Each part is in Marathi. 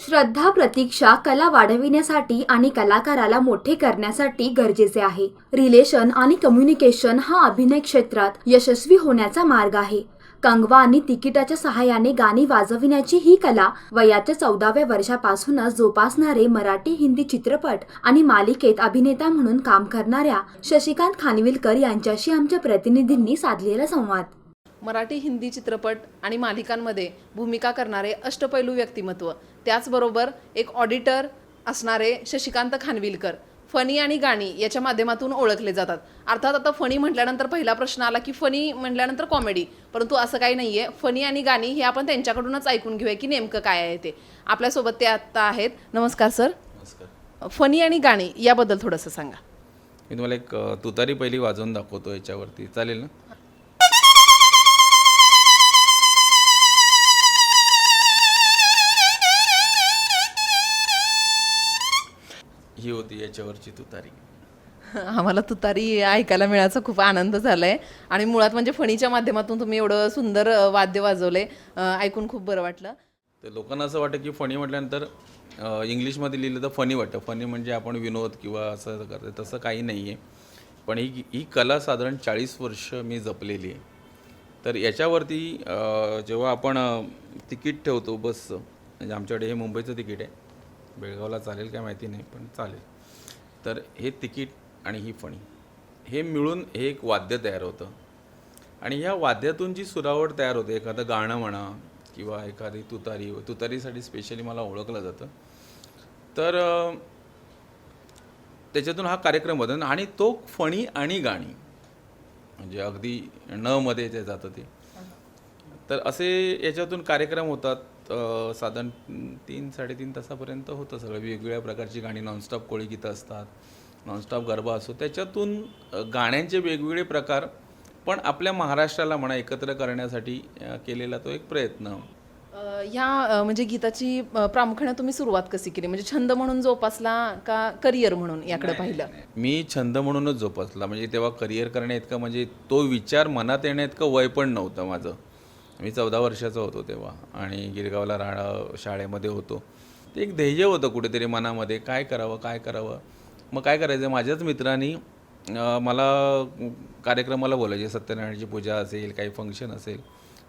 श्रद्धा प्रतीक्षा कला वाढविण्यासाठी आणि कलाकाराला मोठे करण्यासाठी गरजेचे आहे. रिलेशन आणि कम्युनिकेशन हा अभिनय क्षेत्रात यशस्वी होण्याचा मार्ग आहे. कंगवा आणि तिकिटाच्या सहाय्याने गाणी वाजविण्याची ही कला वयाच्या चौदाव्या वर्षापासूनच जोपासणारे मराठी हिंदी चित्रपट आणि मालिकेत अभिनेता म्हणून काम करणाऱ्या शशिकांत खानविलकर यांच्याशी आमच्या प्रतिनिधींनी साधलेला संवाद. मराठी हिंदी चित्रपट आणि मालिकांमध्ये भूमिका करणारे अष्टपैलू व्यक्तिमत्व. त्याचबरोबर एक ऑडिटर असणारे शशिकांत खानविलकर. फनी आणि गाणी याच्या माध्यमातून ओळखले जातात. अर्थात आता फनी म्हटल्यानंतर पहिला प्रश्न आला की फनी म्हटल्यानंतर कॉमेडी. परंतु असं काही नाही आहे फनी आणि गाणी हे आपण त्यांच्याकडूनच ऐकून घेऊया की नेमकं काय आहे ते. आपल्यासोबत ते आत्ता आहेत. नमस्कार सर. नमस्कार. फनी आणि गाणी याबद्दल थोडंसं सांगा. मी तुम्हाला एक तुतारी पहिली वाजवून दाखवतो याच्यावरती. चालेल ना? ही होती याच्यावरची तुतारी. आम्हाला तुतारी ऐकायला मिळायचा खूप आनंद झालाय. आणि मुळात म्हणजे फणीच्या माध्यमातून तुम्ही एवढं सुंदर वाद्य वाजवलंय अ, ऐकून खूप बरं वाटलं. तर लोकांना असं वाटतं की फणी म्हटल्यानंतर इंग्लिशमध्ये लिहिलं तर फनी वाटतं. फनी म्हणजे आपण विनोद किंवा असं करतो तसं काही नाही आहे पण ही ही कला साधारण चाळीस वर्ष मी जपलेली आहे. तर याच्यावरती जेव्हा आपण तिकीट ठेवतो बसचं म्हणजे आमच्याकडे हे मुंबईचं तिकीट आहे बेळगावला चालेल काय माहिती नाही पण चालेल. तर हे तिकीट आणि ही फणी हे मिळून हे एक वाद्य तयार होतं. आणि ह्या वाद्यातून जी सुरावट तयार होते एखादं गाणं म्हणा किंवा एखादी तुतारी तुतारीसाठी स्पेशली मला ओळखलं जातं. तर त्याच्यातून हा कार्यक्रम होता आणि तो फणी आणि गाणी म्हणजे अगदी न मध्ये ते जातं ते. तर असे याच्यातून कार्यक्रम होतात. साधारण तीन साडेतीन तासापर्यंत होतं सगळं. वेगवेगळ्या प्रकारची गाणी नॉनस्टॉप कोळी गीतं असतात नॉनस्टॉप गरबा असतो त्याच्यातून गाण्यांचे वेगवेगळे प्रकार पण आपल्या महाराष्ट्राला म्हणा एकत्र करण्यासाठी केलेला तो एक प्रयत्न. ह्या म्हणजे गीताची प्रामुख्याने तुम्ही सुरुवात कशी केली? म्हणजे छंद म्हणून जोपासला का करिअर म्हणून याकडे पाहिलं? मी छंद म्हणूनच जोपासला. म्हणजे तेव्हा करिअर करण्या इतकं म्हणजे तो विचार मनात येण्या इतकं वय पण नव्हतं माझं. मी चौदा वर्षाचा होतो तेव्हा आणि गिरगावला राहणं शाळेमध्ये होतो. ते एक ध्येय होतं कुठेतरी मनामध्ये काय करावं काय करावं? मग काय करायचं? माझ्याच मित्रांनी मला कार्यक्रमाला बोलायचे सत्यनारायणाची पूजा असेल काही फंक्शन असेल.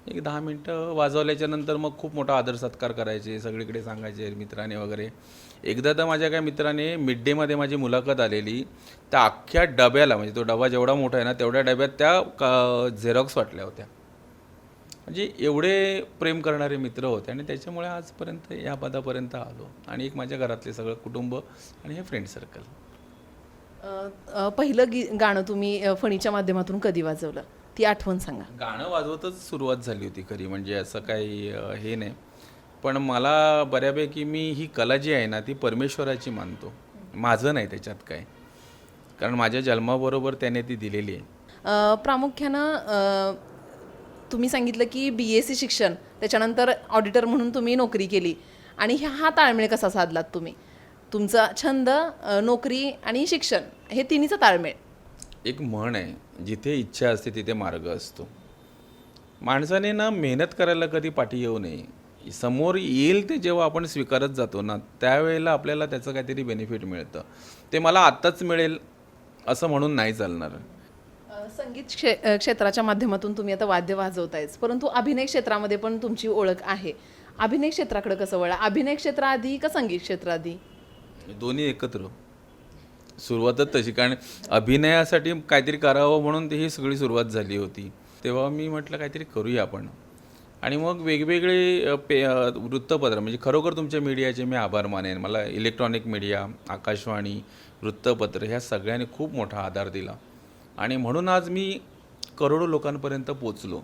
एक दहा मिनटं वाजवल्याच्या नंतर मग खूप मोठा आदर सत्कार करायचे सगळीकडे सांगायचे मित्राने वगैरे. एकदा तर माझ्या काय मित्राने मिड डेमध्ये माझी मुलाखत आलेली. त्या अख्ख्या डब्याला म्हणजे तो डबा जेवढा मोठा आहे ना तेवढ्या डब्यात त्या का झेरॉक्स वाटल्या होत्या. म्हणजे एवढे प्रेम करणारे मित्र होते आणि त्याच्यामुळे आजपर्यंत या पदापर्यंत आलो आणि एक माझ्या घरातले सगळं कुटुंब आणि हे फ्रेंड सर्कल पहिलं गी गाणं तुम्ही फणीच्या माध्यमातून कधी वाजवलं? ती आठवण सांगा. गाणं वाजवतच सुरुवात झाली होती खरी म्हणजे असं काही हे नाही. पण मला बऱ्यापैकी मी ही कला जी आहे ना ती परमेश्वराची मानतो. माझं नाही त्याच्यात काय. कारण माझ्या जन्माबरोबर त्याने ती दिलेली आहे. प्रामुख्यानं तुम्ही सांगितलं की बी एस सी शिक्षण त्याच्यानंतर ऑडिटर म्हणून तुम्ही नोकरी केली. आणि ह्या- हा ताळमेळ कसा साधलात तुम्ही? तुमचा छंद नोकरी आणि शिक्षण हे तिन्हीचा ताळमेळ. एक म्हण आहे जिथे इच्छा असते तिथे मार्ग असतो. माणसाने ना मेहनत करायला कधी पाठी येऊ नये. समोर येईल ते जेव्हा आपण स्वीकारत जातो ना त्यावेळेला आपल्याला त्याचं काहीतरी बेनिफिट मिळतं. ते मला आत्ताच मिळेल असं म्हणून नाही चालणार. संगीत क्षे क्षेत्राच्या माध्यमातून तुम्ही आता वाद्य वाजवतायच परंतु अभिनय क्षेत्रामध्ये पण तुमची ओळख आहे. अभिनय क्षेत्राकडे कसं वळा? अभिनय क्षेत्र आधी का संगीत क्षेत्र आधी? दोन्ही एकत्र हो. सुरुवातच तशी. कारण अभिनयासाठी काहीतरी करावं म्हणून ती ही सगळी सुरुवात झाली होती. तेव्हा मी म्हटलं काहीतरी करूया आपण. आणि मग वेगवेगळे पे वृत्तपत्र म्हणजे खरोखर तुमच्या मीडियाचे मी आभार मानेन. मला इलेक्ट्रॉनिक मीडिया आकाशवाणी वृत्तपत्र ह्या सगळ्यांनी खूप मोठा आधार दिला. आणि म्हणून आज मी करोडो लोकांपर्यंत पोचलो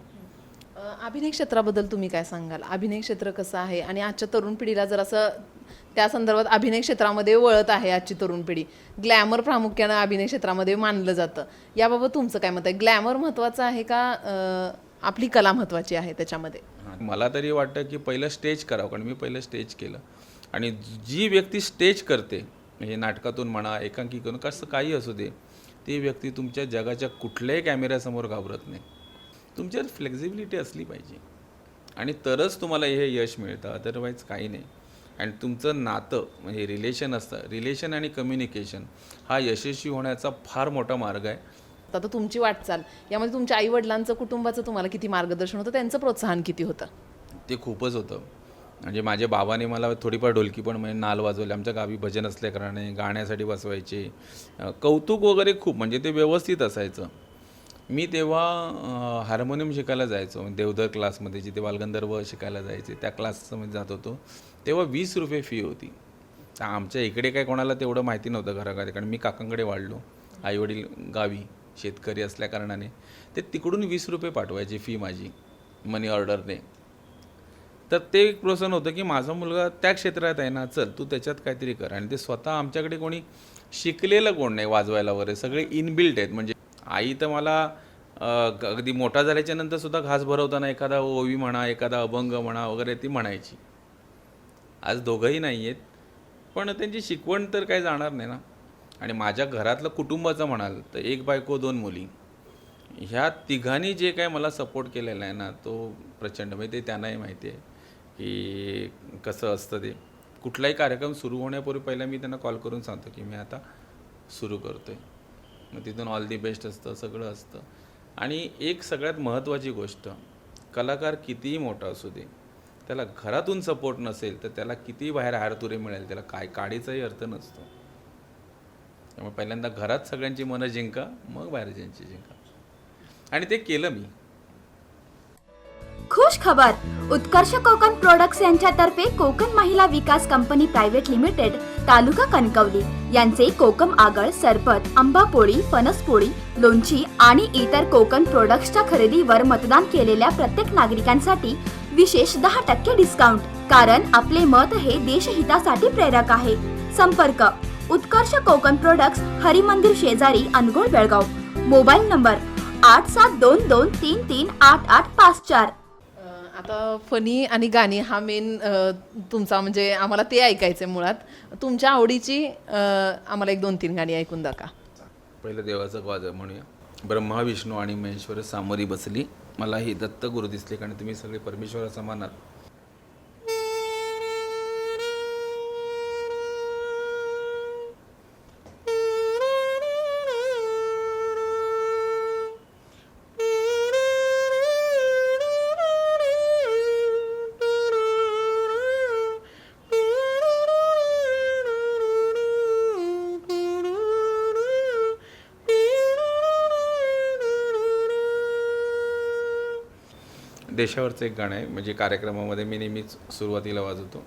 अभिनय क्षेत्राबद्दल तुम्ही काय सांगाल? अभिनय क्षेत्र कसं आहे? आणि आजच्या तरुण पिढीला जर असं त्या संदर्भात अभिनय क्षेत्रामध्ये वळत आहे आजची तरुण पिढी ग्लॅमर प्रामुख्यानं अभिनय क्षेत्रामध्ये मानलं जातं. याबाबत तुमचं काय मत आहे? ग्लॅमर महत्त्वाचं आहे का? आपली कला महत्त्वाची आहे त्याच्यामध्ये? मला तरी वाटतं की पहिलं स्टेज करावं कारण मी पहिलं स्टेज केलं. आणि जी व्यक्ती स्टेज करते म्हणजे नाटकातून म्हणा एकांकीकडून कसं काही असू दे ती व्यक्ती तुमच्या जगाच्या कुठल्याही कॅमेऱ्यासमोर घाबरत नाही. तुमच्यात फ्लेक्झिबिलिटी असली पाहिजे. आणि तरच तुम्हाला हे यश मिळतं अदरवाईज काही नाही. आणि तुमचं नातं म्हणजे रिलेशन असतं. रिलेशन आणि कम्युनिकेशन हा यशस्वी होण्याचा फार मोठा मार्ग आहे. आता तुमची वाटचाल. यामध्ये तुमच्या आई वडिलांचं कुटुंबाचं तुम्हाला किती मार्गदर्शन होतं? त्यांचं प्रोत्साहन किती होतं? ते खूपच होतं. म्हणजे माझ्या बाबाने मला थोडीफार ढोलकी पण म्हणजे नाल वाजवले. आमच्या गावी भजन असल्याकारणाने गाण्यासाठी बसवायचे. कौतुक वगैरे खूप म्हणजे ते व्यवस्थित असायचं. मी तेव्हा हार्मोनियम शिकायला जायचो. म्हणजे देवधर क्लासमध्ये जिथे बालगंधर्व शिकायला जायचे त्या क्लासमध्ये जात होतो. तेव्हा वीस रुपये फी होती. तर आमच्या इकडे काय कोणाला तेवढं माहिती नव्हतं घराकडे कारण मी काकांकडे वाढलो. आईवडील गावी शेतकरी असल्याकारणाने. ते तिकडून वीस रुपये पाठवायची फी माझी मनी ऑर्डरने तर ते एक प्रोत्साहन होतं की माझा मुलगा त्या क्षेत्रात आहे ना चल तू त्याच्यात काहीतरी कर. आणि ते स्वतः आमच्याकडे कोणी शिकलेलं कोण नाही वाजवायला वगैरे सगळे इनबिल्ट आहेत. म्हणजे आई तर मला अगदी मोठा झाल्याच्यानंतर सुद्धा घास भरवताना एखादा ओवी म्हणा एखादा अभंग म्हणा वगैरे ती म्हणायची. आज दोघंही नाही आहेत पण त्यांची शिकवण तर काही जाणार नाही ना. आणि माझ्या घरातलं कुटुंबाचं म्हणाल तर एक बायको दोन मुली ह्या तिघांनी जे काय मला सपोर्ट केलेला आहे ना तो प्रचंड म्हणजे ते त्यांनाही माहिती आहे. की कसं असतं ते. कुठलाही कार्यक्रम सुरू होण्यापूर्वी पहिला मी त्यांना कॉल करून सांगतो की मी आता सुरू करतो आहे मग तिथून ऑल दी बेस्ट असतं सगळं असतं. आणि एक सगळ्यात महत्त्वाची गोष्ट कलाकार कितीही मोठा असू दे त्याला घरातून सपोर्ट नसेल तर त्याला कितीही बाहेर हारतुरे मिळेल त्याला काय काडीचाही अर्थ नसतो. त्यामुळे पहिल्यांदा घरात सगळ्यांची मनं जिंका मग बाहेरच्यांची जिंका. आणि ते केलं मी. खुश खबर. उत्कर्ष कोकण प्रोडक्ट्स यांच्यातर्फे Konkan Mahila Vikas company private limited taluka Kankavli. यांचे कोकम आगळ सरपत आंबा पोळी लोणची आणि इतर कोकण प्रोडक्ट्सच्या खरेदीवर मतदान केलेल्या प्रत्येक नागरिकांसाठी विशेष दहा टक्के डिस्काउंट कारण आपले मत हे देशहितासाठी प्रेरक आहे. संपर्क. उत्कर्ष कोकण प्रोडक्ट्स हरिमंदिर शेजारी अनगोळ बेळगाव. मोबाईल नंबर आठ सात दोन दोन तीन तीन आठ आठ पाच चार. आता फनी आणि गाणी हा मेन तुमचा म्हणजे आम्हाला ते ऐकायचं आहे मुळात. तुमच्या आवडीची आम्हाला एक दोन तीन गाणी ऐकून दाखवा पहिलं देवाचं वाज म्हणूया. ब्रह्मा विष्णू आणि महेश्वर सामोरी बसली. मला ही दत्त गुरु दिसले कारण तुम्ही सगळे परमेश्वरा समानात देशावरचं एक गाणं आहे. म्हणजे कार्यक्रमामध्ये मी नेहमीच सुरुवातीला वाजवतो.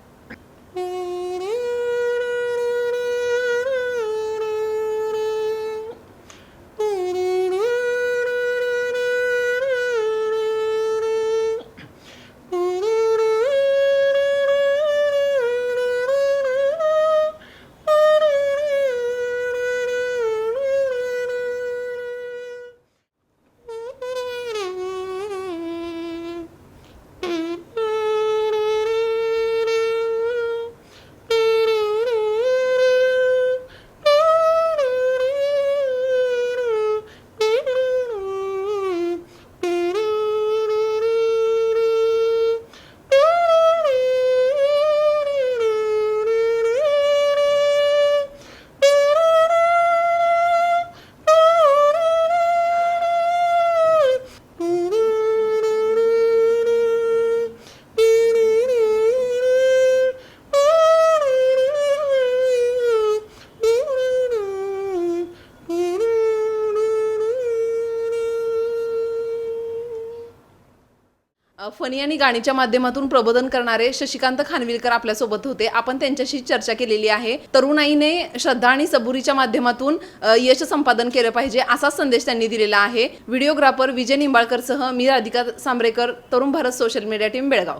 फनी आणि गाणीच्या माध्यमातून प्रबोधन करणारे शशिकांत खानविलकर आपल्यासोबत होते. आपण त्यांच्याशी चर्चा केलेली आहे. तरुणाईने श्रद्धा आणि सबुरीच्या माध्यमातून यश संपादन केलं पाहिजे असा संदेश त्यांनी दिलेला आहे. व्हिडिओग्राफर विजय निंबाळकरसह मी Radhika Sambrekar Tarun Bharat social media team Belgaum.